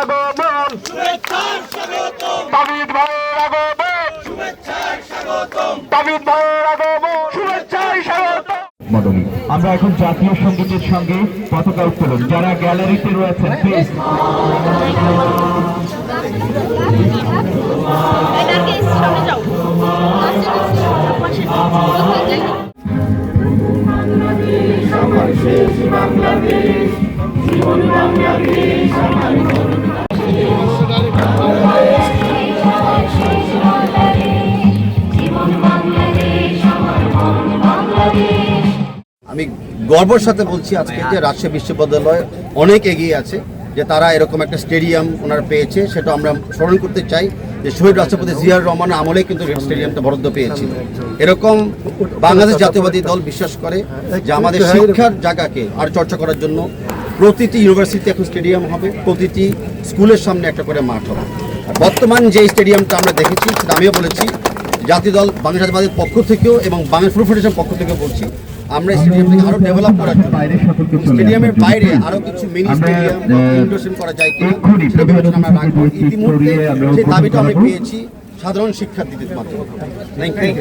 আগমন। তাবিদ ভাইয়ের আগমন। তাবিদ ভাইয়ের আগমন। শুভেচ্ছায় স্বাগত। আমরা এখন জাতীয় সঙ্গীতের সঙ্গে পতাকা উত্তোলন। যারা গ্যালারিতে রয়েছেন প্লিজ আমি গর্বের সাথে বলছি আজকে যে রাজশাহী বিশ্ববিদ্যালয় অনেক এগিয়ে আছে, যে তারা এরকম একটা স্টেডিয়াম ওনারা পেয়েছে, সেটা আমরা স্মরণ করতে চাই যে শহীদ রাষ্ট্রপতি জিয়ার রহমান আমলে কিন্তু স্টেডিয়ামটা বরাদ্দ পেয়েছিল এরকম বাংলাদেশ জাতীয়বাদী দল বিশ্বাস করে যে আমাদের শিক্ষার জায়গাকে আর চর্চা করার জন্য প্রতিটি ইউনিভার্সিটি এখন স্টেডিয়াম হবে, প্রতিটি স্কুলের সামনে একটা করে মাঠ হবে। বর্তমান যে স্টেডিয়ামটা আমরা দেখেছি, সেটা আমিও বলেছি, জাতীয় দল বাংলাদেশ জাতীয়বাদীর পক্ষ থেকেও এবং বাংলাদেশ ফুটবল ফেডারেশন পক্ষ থেকেও বলছি আমরা স্টেডিয়ামটাকে আরও ডেভেলপ করার জন্য। স্টেডিয়ামের বাইরে আরও কিছু মিনি স্টেডিয়াম করা যায় কিনা সেটা বিবেচনা আমরা রাখব। ইতিমধ্যে সেই দাবিটা আমরা পেয়েছি সাধারণ শিক্ষার্থীদের মাধ্যমে। Thank you